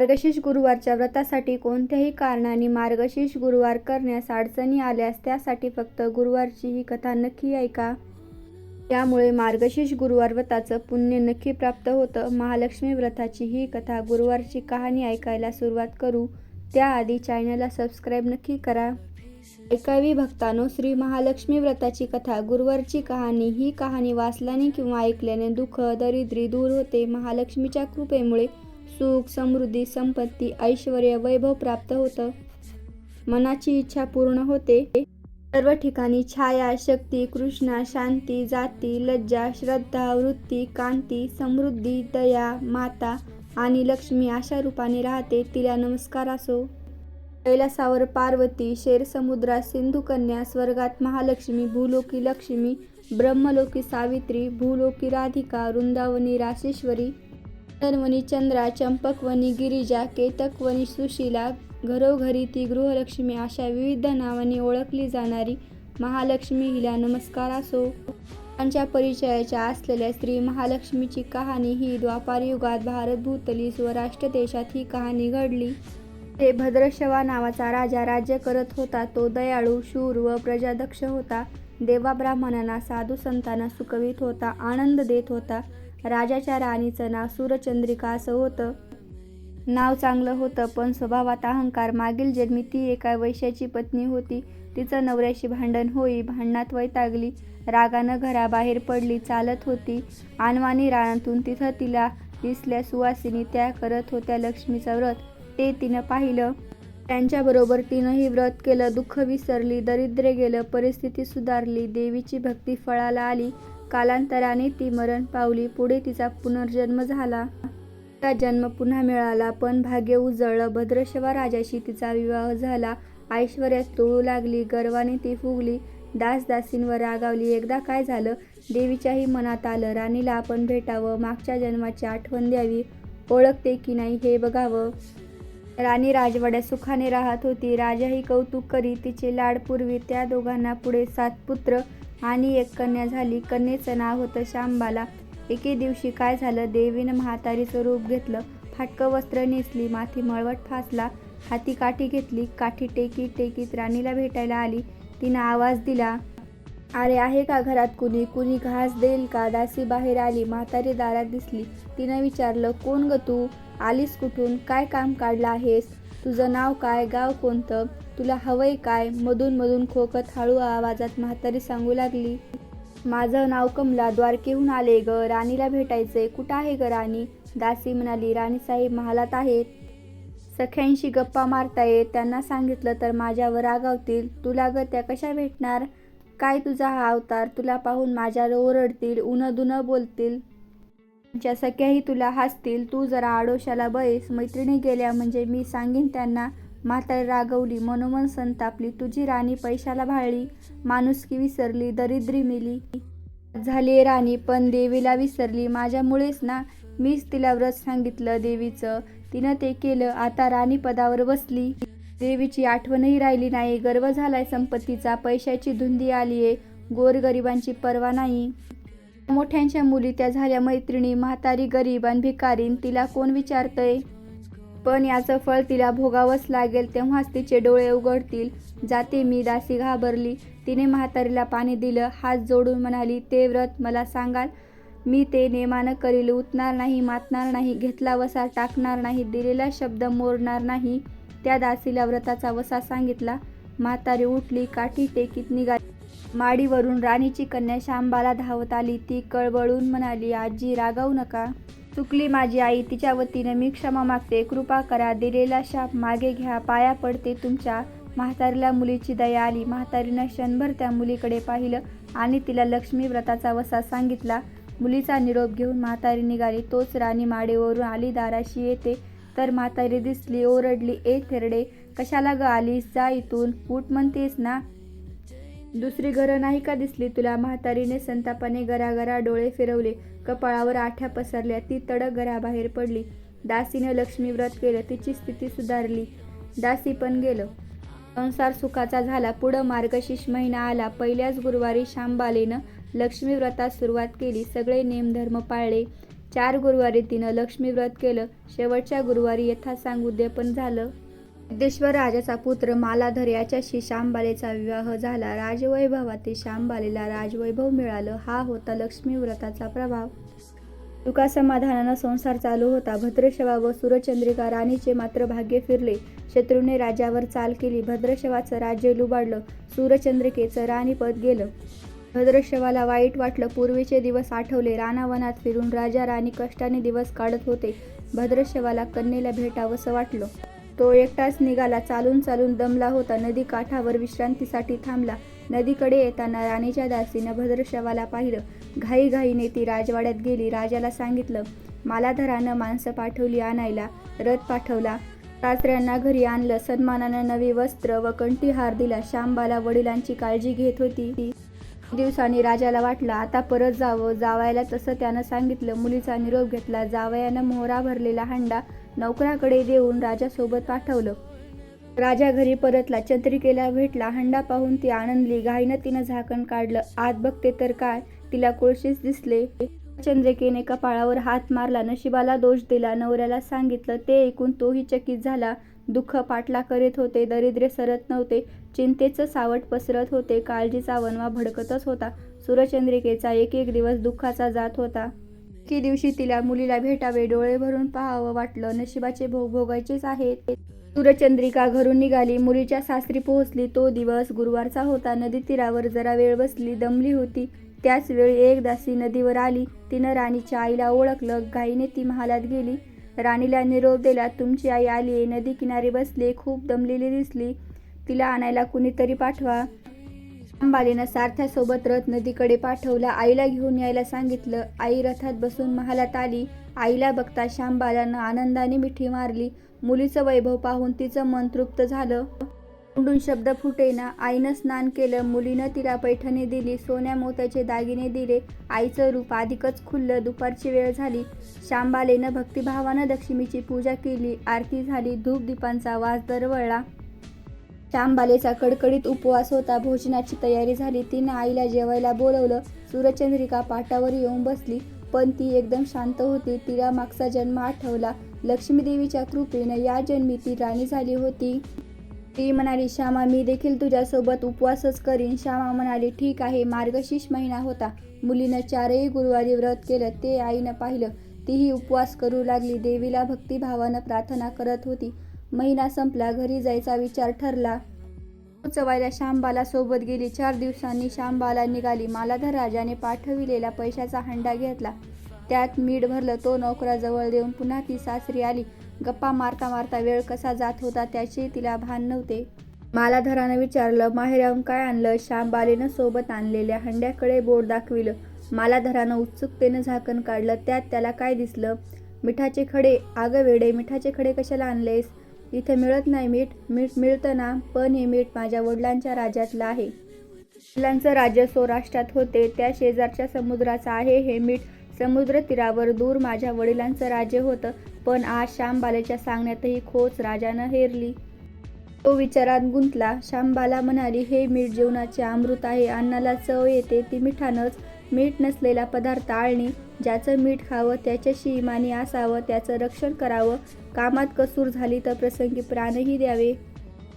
मार्गशीर्ष गुरुवारच्या व्रतासाठी कोणत्याही कारणाने मार्गशीर्ष गुरुवार करण्यास अडचणी आल्यास त्यासाठी फक्त गुरुवारची ही कथा नक्की ऐका. त्यामुळे मार्गशीर्ष गुरुवार व्रताचं पुण्य नक्की प्राप्त होतं. महालक्ष्मी व्रताची ही कथा गुरुवारची कहाणी ऐकायला सुरुवात करू. त्याआधी चॅनलला सबस्क्राईब नक्की करा. ऐकावी भक्तानो श्री महालक्ष्मी व्रताची कथा गुरुवारची कहाणी. ही कहाणी वाचल्याने किंवा ऐकल्याने दुःख दरिद्री दूर होते. महालक्ष्मीच्या कृपेमुळे सुख समृद्धी संपत्ती ऐश्वर वैभव प्राप्त होतं. मनाची इच्छा पूर्ण होते. सर्व ठिकाणी छाया शक्ती कृष्णा शांती जाती लज्जा श्रद्धा वृत्ती कांती समृद्धी दया माता आणि लक्ष्मी अशा रूपाने राहते. तिला नमस्कार असो. कैलासावर पार्वती शेरसमुद्रात सिंधुकन्या स्वर्गात महालक्ष्मी भूलोकी लक्ष्मी ब्रह्मलोकी सावित्री भूलोकी राधिका वृंदावनी राशेश्वरी धन्वनी चंद्रा चंपकवनी गिरिजा केतकवनी सुशीला घरोघरी ती गृहलक्ष्मी अशा विविध नावांनी ओळखली जाणारी महालक्ष्मी हिला नमस्कार असो. त्यांच्या परिचयाच्या असलेल्या स्त्री महालक्ष्मीची कहाणी ही द्वापार युगात भारत भूतली स्वराष्ट्र देशात ही कहाणी घडली. ते भद्रशवा नावाचा राजा राज्य करत होता. तो दयाळू शूर व प्रजादक्ष होता. देवा ब्राह्मणांना साधू संतांना सुकवित होता आनंद देत होता. राजाच्या राणीचं नाव सूरचंद्रिका असं होतं. नाव चांगलं होतं पण स्वभावात अहंकार. मागील जन्मी ती एका वैश्याची पत्नी होती. तिचं नवऱ्याशी भांडण होई भांडणात वैतागली. रागानं घराबाहेर पडली चालत होती. आणवानी रानातून तिथं तिला दिसल्या सुवासिनी त्या करत होत्या लक्ष्मीचं व्रत. ते तिनं पाहिलं. त्यांच्याबरोबर तिनंही व्रत केलं. दुःख विसरली दरिद्र गेलं परिस्थिती सुधारली. देवीची भक्ती फळाला आली. कालांतराने ती मरण पावली. पुढे तिचा पुनर्जन्म झाला. तिचा जन्म पुन्हा मिळाला पण भाग्य उजळलं. भद्रशवा राजाशी तिचा विवाह झाला. ऐश्वर्यात तोळू लागली गर्वाने ती फुगली. दासदासींवर रागावली. एकदा काय झालं? देवीच्याही मनात आलं. राणीला आपण भेटावं. मागच्या जन्माची आठवण द्यावी. ओळखते की नाही हे बघावं. राणी राजवाड्यात सुखाने राहत होती. राजाही कौतुक करी तिचे लाड पूर्वी त्या दोघांना पुढे सात पुत्र आणि एक कन्या झाली. कन्येचं नाव होतं शांबाला एके दिवशी काय झालं? देवीनं म्हातारीचं रूप घेतलं. फाटकं वस्त्र नेसली. माथी मळवट फासला. हाती काठी घेतली. काठी टेकी टेकीत राणीला भेटायला आली. तिनं आवाज दिला अरे आहे का घरात कुणी? कुणी घास देईल का? दासी बाहेर आली. म्हातारी दारात दिसली. तिनं विचारलं कोण ग तू? आलीस कुठून? काय काम काढलं आहेस? तुझं नाव काय? गाव कोणतं? तुला हवंय काय? मधून मधून खोकत हळू आवाजात म्हातारी सांगू लागली. माझं नाव कमला द्वारकेहून आले ग. राणीला भेटायचंय. कुठं आहे ग राणी? दासी म्हणाली. राणीसाहेब महालात आहेत. सख्यांशी गप्पा मारतायत त्यांना सांगितलं तर माझ्यावर रागावतील. तुला ग त्या कशा भेटणार? काय तुझा हा अवतार? तुला पाहून माझ्यावर ओरडतील उन दुनं बोलतील. ज्या सख्याही तुला हसतील. तू जरा आडोशाला बैस. मैत्रिणी गेल्या म्हणजे मी सांगेन त्यांना. म्हातारी रागवली मनोमन संतापली तुझी राणी पैशाला भाळली माणुसकी विसरली दरिद्री मिली. झाली राणी पण देवीला विसरली. माझ्यामुळेच ना मीच तिला व्रत सांगितलं देवीचं. तिनं ते केलं आता राणी पदावर बसली. देवीची आठवणही राहिली नाही. गर्व झालाय संपत्तीचा. पैशाची धुंदी आलीये गोरगरिबांची पर्वा नाही. मोठ्यांच्या मुली त्या झाल्या मैत्रिणी. म्हातारी गरीब आणि भिकारीन तिला कोण विचारतंय? पण याचं फळ तिला भोगावंच लागेल तेव्हाच तिचे डोळे उघडतील. जाते मी दासी घाबरली. तिने म्हातारीला पाणी दिलं हात जोडून म्हणाली ते व्रत मला सांगाल? मी ते नेमानं करील उतणार नाही मातणार नाही घेतला वसा टाकणार नाही दिलेला शब्द मोडणार नाही. त्या दासीला व्रताचा वसा सांगितला. म्हातारी उठली काठी टेकीत निघाली. माडीवरून राणीची कन्या शांबाला धावत आली. ती कळवळून म्हणाली आजी रागावू नका. चुकली माझी आई. तिच्या वतीनं मी क्षमा मागते. कृपा करा. दिलेला शाप मागे घ्या. पाया पडते तुमच्या म्हातारीला मुलीची दया आली. म्हातारीनं क्षणभर त्या मुलीकडे पाहिलं आणि तिला लक्ष्मी व्रताचा वसा सांगितला. मुलीचा निरोप घेऊन म्हातारी निघाली. तोच राणी माडेवरून आली. दाराशी येते. तर म्हातारी दिसली ओरडली ए थेरडे कशाला ग आलीस? जा इथून. उठ म्हणतेस ना. दुसरी घरं नाही का दिसली? तुला म्हातारीने संतापाने गरागरा डोळे फिरवले. कपाळावर आठ्या पसरल्या. ती तडक घराबाहेर पडली. दासीनं लक्ष्मी व्रत केलं. तिची स्थिती सुधारली. दासी पण गेलं. संसार सुखाचा झाला. पुढं मार्गशीर्ष महिना आला. पहिल्याच गुरुवारी शांबालेनं लक्ष्मी व्रतास सुरुवात केली. सगळे नेमधर्म पाळले. चार गुरुवारी तिनं लक्ष्मी व्रत केलं. शेवटच्या गुरुवारी यथासांग उद्यापन झालं. सिद्धेश्वर राजाचा पुत्र मालाधर याच्याशी शांबालेचा विवाह झाला. राजवैभवातील शांबालेला राजवैभव मिळालं. हा होता लक्ष्मी व्रताचा प्रभाव. तुका समाधानानं संसार चालू होता. भद्रशवा व सूरचंद्रिका राणीचे मात्र भाग्य फिरले. शत्रूने राजावर चाल केली. भद्रशवाचं राज्य लुबाडलं. सूरचंद्रिकेचं राणीपद गेलं. भद्रशवाला वाईट वाटलं. पूर्वीचे दिवस आठवले. रानावनात फिरून राजा राणी कष्टाने दिवस काढत होते. भद्रशवाला कन्येला भेटावंसं वाटलं. तो एकटाच निघाला. चालून चालून दमला होता. नदी काठावर विश्रांतीसाठी थांबला. नदीकडे येताना राणीच्या दासीनं भद्रशवाला पाहिलं. घाईघाईने ती राजवाड्यात गेली. राजाला सांगितलं मालाधरानं माणसं पाठवली आणायला. रथ पाठवला. सासऱ्यांना घरी आणलं. सन्मानानं नवी वस्त्र व कंठीहार दिला. श्यामबाला वडिलांची काळजी घेत होती. दिवसांनी राजाला वाटलं आता परत जावं. जावायला तसं त्यानं सांगितलं. मुलीचा निरोप घेतला. जावयानं मोहरा भरलेला हांडा नौकराकडे देऊन राजासोबत पाठवलं. राजा घरी परतला. चंद्रिकेला भेटला. हंडा पाहून ती आनंदली घाईनं तिनं झाकण काढलं. आत बघते तर काय? तिला कोळशीच दिसले. चंद्रिकेने कपाळावर हात मारला. नशिबाला दोष दिला. नवऱ्याला सांगितलं. ते ऐकून तोही चकित झाला. दुःख पाटला करीत होते. दरिद्रे सरत नव्हते. चिंतेचं सावट पसरत होते. काळजीचा वनवा भडकतच होता. सूरचंद्रिकेचा एक एक दिवस दुःखाचा जात होता. एके दिवशी तिला मुलीला भेटावे डोळे भरून पाहावं वाटलं. नशिबाचे भोग भोगायचेच आहेत. सूरचंद्रिका घरून निघाली. मुलीच्या सासरी पोहोचली. तो दिवस गुरुवारचा होता. नदी तीरावर जरा वेळ बसली. दमली होती. त्याच वेळी एक दासी नदीवर आली. तिनं राणीच्या आईला ओळखलं. घाईने ती महालात गेली. राणीला निरोप दिला तुमची आई आली आहे नदी किनारी बसली. खूप दमलेली दिसली. तिला आणायला कुणीतरी पाठवा. अंबालीनं सारथ्यासोबत रथ नदीकडे पाठवला. आईला घेऊन यायला सांगितलं. आई रथात बसून महालात आली. आईला बघता शांबालानं आनंदाने मिठी मारली. मुलीचं वैभव पाहून तिचं मन तृप्त झालं. तोंडून शब्द फुटेना. आईनं स्नान केलं. मुलीनं तिला पैठणी दिली. सोन्या मोत्याचे दागिने दिले. आईचं रूप अधिकच खुललं. दुपारची वेळ झाली. शांबालेनं भक्तिभावानं लक्ष्मीची पूजा केली. आरती झाली. धूप दीपांचा वास दरवळला. श्यामबालेचा कडकडीत उपवास होता. भोजनाची तयारी झाली. तिनं आईला जेवायला बोलवलं. सूरचंद्रिका पाटावर येऊन बसली. पण ती एकदम शांत होती. तिला मागचा जन्म आठवला. लक्ष्मीदेवीच्या कृपेनं या जन्मी ती राणी झाली होती. ती म्हणाली श्यामा मी देखील तुझ्यासोबत उपवासच करीन. श्यामा म्हणाली ठीक आहे. मार्गशीर्ष महिना होता. मुलीनं चारही गुरुवारी व्रत केलं. ते आईनं पाहिलं. तीही उपवास करू लागली. देवीला भक्तिभावानं प्रार्थना करत होती. महिना संपला घरी जायचा विचार ठरला. चवायला श्यामबाला सोबत गेली. चार दिवसांनी श्यामबाला निघाली. मालाधर राजाने पाठविलेला पैशाचा हंडा घेतला. त्यात मीठ भरलं. तो नोकराजवळ देऊन पुन्हा ती सासरी आली. गप्पा मारता मारता वेळ कसा जात होता त्याचे तिला भान नव्हते. मालाधरानं विचारलं माहेराहून काय आणलं? श्यामबालेनं सोबत आणलेल्या हंड्याकडे बोट दाखविलं. मालाधरानं उत्सुकतेनं झाकण काढलं. त्यात त्याला काय दिसलं? मिठाचे खडे. आगं वेडे मिठाचे खडे कशाला आणलेस? इथे मिळत नाही मीठ मीठ मिळतं ना पण हे मीठ माझ्या वडिलांच्या राज्यातलं आहे. वडिलांचं राज्य सौराष्ट्रात होते त्या शेजारच्या समुद्राचं आहे. हे मीठ समुद्र तीरावर दूर माझ्या वडिलांचं राज्य होतं पण आज श्यामबालेच्या सांगण्यातही खोच राजानं हेरली. तो विचारात गुंतला. श्यामबाला म्हणाली हे मीठ जेवणाचे अमृत आहे अन्नाला चव येते ती मिठानंच. मीठ नसलेला पदार्थ आळणी ज्याचं मीठ खावं त्याच्याशी इमानी असावं त्याचं रक्षण करावं कामात कसूर झाली तर प्रसंगी प्राणही द्यावे.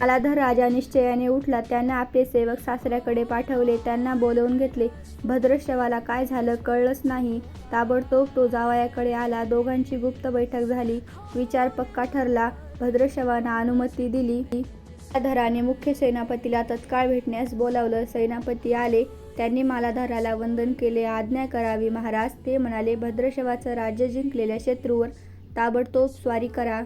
आलाधर राजा निश्चयाने उठला. त्यांना आपले सेवक सासऱ्याकडे पाठवले. त्यांना बोलवून घेतले भद्रश्रवाला काय झालं कळलंच नाही. ताबडतोब तो जावयाकडे आला. दोघांची गुप्त बैठक झाली. विचार पक्का ठरला. भद्रश्रवानं अनुमती दिली. मालाधराने मुख्य सेनापतीला तत्काळ भेटण्यास बोलावलं. सेनापती आले. त्यांनी मालाधराला वंदन केले. आज्ञा करावी महाराज. ते म्हणाले भद्रशवाचं राज्य जिंकलेल्या शत्रूवर ताबडतोब स्वारी करा.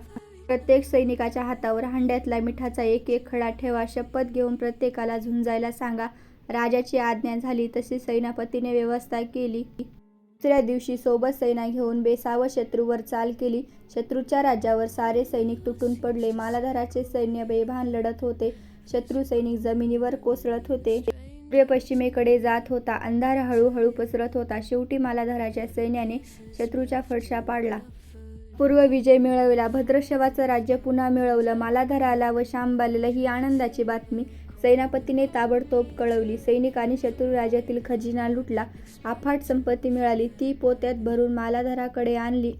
प्रत्येक सैनिकाच्या हातावर हांड्यातला मिठाचा एक एक खडा ठेवा. शपथ घेऊन प्रत्येकाला झुंजायला सांगा. राजाची आज्ञा झाली तशी सेनापतीने व्यवस्था केली. दुसऱ्या दिवशी सोबत सैना घेऊन बेसाव शत्रूवर चाल केली. शत्रूच्या राज्यावर सारे सैनिक तुटून पडले. मालाधाराचे सैन्य बेभान लढत होते. शत्रू सैनिक जमिनीवर कोसळत होते. सूर्य पश्चिमेकडे जात होता. अंधार हळूहळू पसरत होता. शेवटी मालाधाराच्या सैन्याने शत्रूचा फडशा पाडला. पूर्व विजय मिळवला भद्रशवाचं राज्य पुन्हा मिळवलं मालाधराला व शांबालेला ही आनंदाची बातमी सेनापतीने ताबडतोब कळवली. सैनिकांनी शत्रू राज्यातील खजिना लुटला अफाट संपत्ती मिळाली ती पोत्यात भरून मालाधराकडे आणली.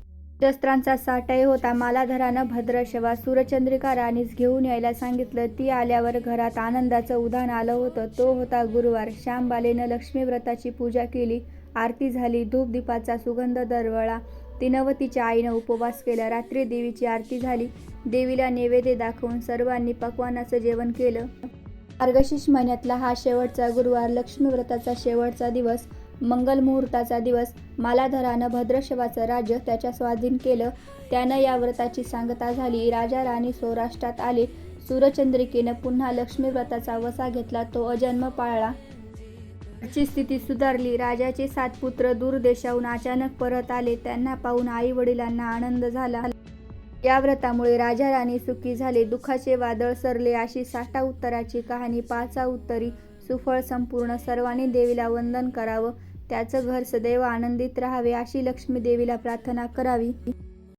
शस्त्रांचा साठाही होता मालाधरानं भद्रशवा सूरचंद्रिका राणीस घेऊन यायला सांगितलं. ती आल्यावर घरात आनंदाचं उधाण आलं होतं. तो होता गुरुवार. श्यामबालेनं लक्ष्मी व्रताची पूजा केली आरती झाली धूपदीपाचा सुगंध दरवळा तिनं व तिच्या आईनं उपवास केला. रात्री देवीची आरती झाली. देवीला नैवेद्य दाखवून सर्वांनी पकवानाचं जेवण केलं. मार्गशीर्ष महिन्यातला हा शेवटचा गुरुवार. लक्ष्मीव्रताचा शेवटचा दिवस. मंगल मुहूर्ताचा दिवस. मालाधरानं भद्रशवाचं राज्य त्याच्या स्वाधीन केलं. त्यानं या व्रताची सांगता झाली. राजा राणी सौराष्ट्रात आले. सूरचंद्रिकेनं पुन्हा लक्ष्मीव्रताचा वसा घेतला. तो अजन्म पाळला. ची स्थिती सुधारली. राजाचे सात पुत्र दूरदेशाहून अचानक परत आले. त्यांना पाहून आई वडिलांना आनंद झाला. या व्रतामुळे राजा राणी सुखी झाले. दुःखाचे वादळ सरले. अशी साठा उत्तराची कहाणी पाचा उत्तरी सुफळ संपूर्ण सर्वांनी देवीला वंदन करावं. त्याचं घर सदैव आनंदित राहावे अशी लक्ष्मी देवीला प्रार्थना करावी.